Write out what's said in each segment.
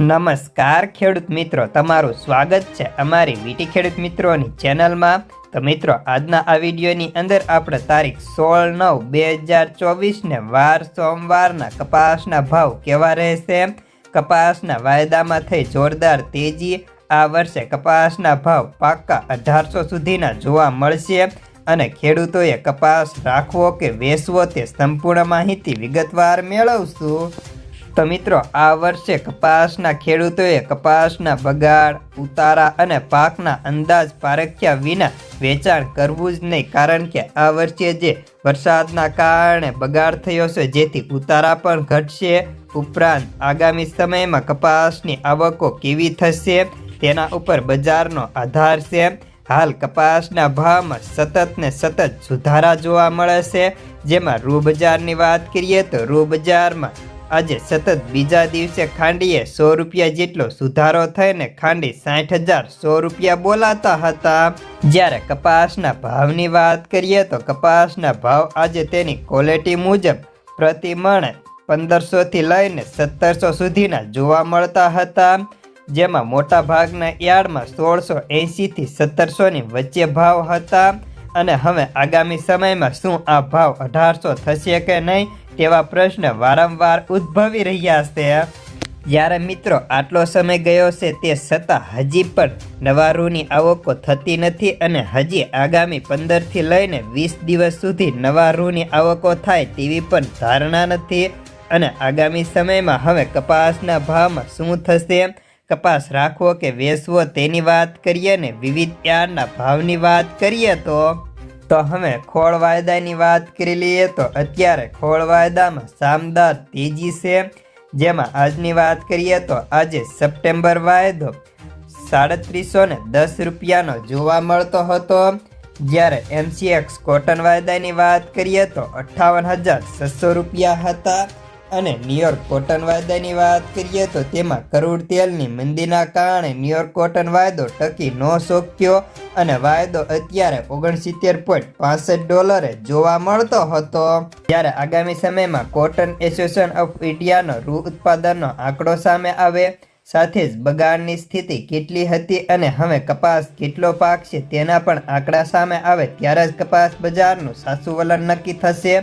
નમસ્કાર, ખેડૂત મિત્રો. તમારું સ્વાગત છે અમારી વીટી ખેડૂત મિત્રોની ચેનલમાં. તો મિત્રો, આજના આ વિડીયોની અંદર આપણે તારીખ સોળ નવ બે હજાર ચોવીસને વાર સોમવારના કપાસના ભાવ કેવા રહેશે? કપાસના વાયદામાં થઈ જોરદાર તેજી આ વર્ષે કપાસના ભાવ પાક્કા અઢારસો સુધીના જોવા મળશે અને ખેડૂતોએ કપાસ રાખવો કે વેચવો તે સંપૂર્ણ માહિતી વિગતવાર મેળવશું. તો મિત્રો, આ વર્ષે કપાસના ખેડૂતોએ કપાસના બગાડ, ઉતારા અને પાકના અંદાજ પારખ્યા વિના વેચાણ કરવું જ નહીં. કારણ કે આ વર્ષે જે વરસાદના કારણે બગાડ થયો છે, જેથી ઉતારા પણ ઘટશે. ઉપરાંત, આગામી સમયમાં કપાસની આવકો કેવી થશે, તેના ઉપર બજારનો આધાર છે. હાલ કપાસના ભાવમાં સતત ને સતત સુધારા જોવા મળે છે. જેમાં રૂ બજારની વાત કરીએ તો રૂ બજારમાં આજે સતત બીજા દિવસે ખાંડીએ સો રૂપિયા જેટલો સુધારો થઈને ખાંડી સાઠ હજાર સો રૂપિયા બોલાતા હતા. જ્યારે કપાસના ભાવની વાત કરીએ તો કપાસના ભાવ આજે તેની ક્વોલિટી મુજબ પ્રતિ મણ પંદરસોથી લઈને સત્તરસો સુધીના જોવા મળતા હતા. જેમાં મોટા ભાગના યાર્ડમાં સોળસો એંશીથી સત્તરસોની વચ્ચે ભાવ હતા. અને હવે આગામી સમયમાં શું આ ભાવ અઢારસો થશે કે નહીં તેવા પ્રશ્ન વારંવાર ઉદ્ભવી રહ્યા છે. જ્યારે મિત્રો આટલો સમય ગયો છે, તે છતાં હજી પણ નવા રૂની આવકો થતી નથી અને હજી આગામી પંદરથી લઈને વીસ દિવસ સુધી નવા રૂની આવકો થાય તેવી પણ ધારણા નથી. અને આગામી સમયમાં હવે કપાસના ભાવમાં શું થશે? કપાસ રાખવો કે વેચવો તેની વાત કરીએ ને વિવિધ યાર્ડના ભાવની વાત કરીએ તો તો હવે ખોળ વાયદાની વાત કરી લઈએ તો અત્યારે ખોળ વાયદામાં શામદાર તેજી છે. જેમાં આજની વાત કરીએ તો આજે સપ્ટેમ્બર વાયદો સાડત્રીસો ને દસ રૂપિયાનો જોવા મળતો હતો. જ્યારે એમસીએક્સ કોટન વાયદાની વાત કરીએ તો અઠ્ઠાવન હજાર છસો રૂપિયા હતા. અને ન્યુયોર્ક કોટન વાયદાની વાત કરીએ તો તેમાં કરોડ તેલની મંદીના કારણે ન્યુયોર્ક કોટન વાયદો ટકી ન શોક્યો અને વાયદો અત્યારે ઓગણસિત્તેર પોઈન્ટ પાસઠ ડોલરે જોવા મળતો હતો. જ્યારે આગામી સમયમાં કોટન એસોસિએશન ઓફ ઇન્ડિયાનો રૂ ઉત્પાદનનો આંકડો સામે આવે. સાથે જ બગાડની સ્થિતિ કેટલી હતી અને હવે કપાસ કેટલો પાક છે તેના પણ આંકડા સામે આવે ત્યારે જ કપાસ બજારનું સાચું વલણ નક્કી થશે.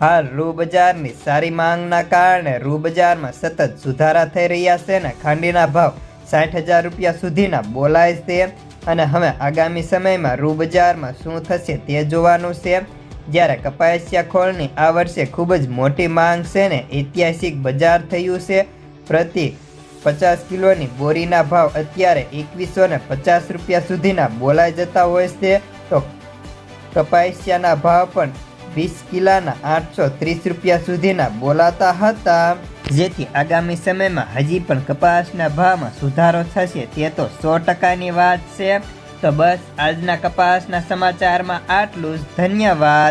હાલ રૂ બજારની સારી માંગના કારણે રૂ બજારમાં સતત સુધારા થઈ રહ્યા છે અને ખાંડીના ભાવ સાઠ હજાર રૂપિયા સુધીના બોલાય છે. અને હવે આગામી સમયમાં રૂ બજારમાં શું થશે તે જોવાનું છે. જ્યારે કપાસિયા ખોળની આ વર્ષે ખૂબ જ મોટી માંગ છે ને ઐતિહાસિક બજાર થયું છે. પ્રતિ પચાસ કિલોની બોરીના ભાવ અત્યારે એકવીસો ને પચાસ રૂપિયા સુધીના બોલાઈ જતા હોય છે. તો કપાસિયાના ભાવ પણ વીસ કિલાના આઠસો ત્રીસ રૂપિયા સુધીના બોલાતા હતા. જેથી આગામી સમયમાં હજી પણ કપાસના ભાવમાં સુધારો થશે તે તો સો ટકાની વાત છે. તો બસ આજના કપાસના સમાચારમાં આટલું જ. ધન્યવાદ.